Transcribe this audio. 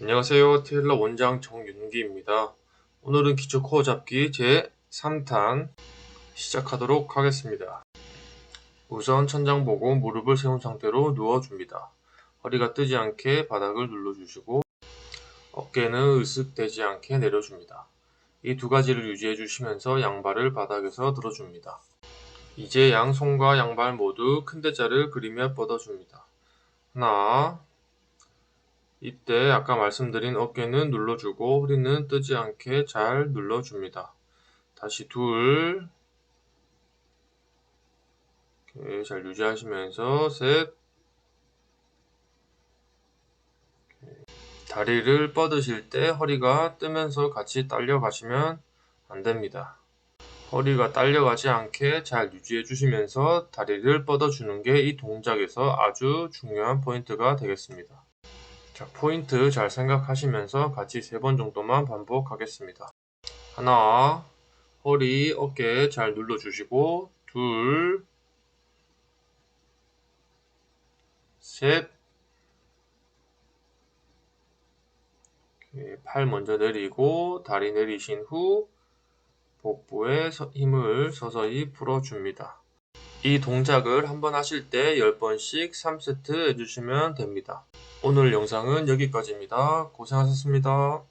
안녕하세요. 테일러 원장 정윤기입니다. 오늘은 기초 코어 잡기 제 3탄 시작하도록 하겠습니다. 우선 천장 보고 무릎을 세운 상태로 누워줍니다. 허리가 뜨지 않게 바닥을 눌러주시고 어깨는 으쓱대지 않게 내려줍니다. 이 두 가지를 유지해 주시면서 양발을 바닥에서 들어줍니다. 이제 양손과 양발 모두 큰 대자를 그리며 뻗어줍니다. 하나, 이때 아까 말씀드린 어깨는 눌러주고 허리는 뜨지 않게 잘 눌러줍니다. 다시 둘, 이렇게 잘 유지하시면서 셋. 다리를 뻗으실 때 허리가 뜨면서 같이 딸려 가시면 안 됩니다. 허리가 딸려가지 않게 잘 유지해 주시면서 다리를 뻗어주는 게 이 동작에서 아주 중요한 포인트가 되겠습니다. 자, 포인트 잘 생각하시면서 같이 세 번 정도만 반복하겠습니다. 하나, 허리, 어깨 잘 눌러주시고, 둘, 셋, 팔 먼저 내리고, 다리 내리신 후, 복부에 서- 힘을 서서히 풀어줍니다. 이 동작을 한번 하실 때 10번씩 3세트 해주시면 됩니다. 오늘 영상은 여기까지입니다. 고생하셨습니다.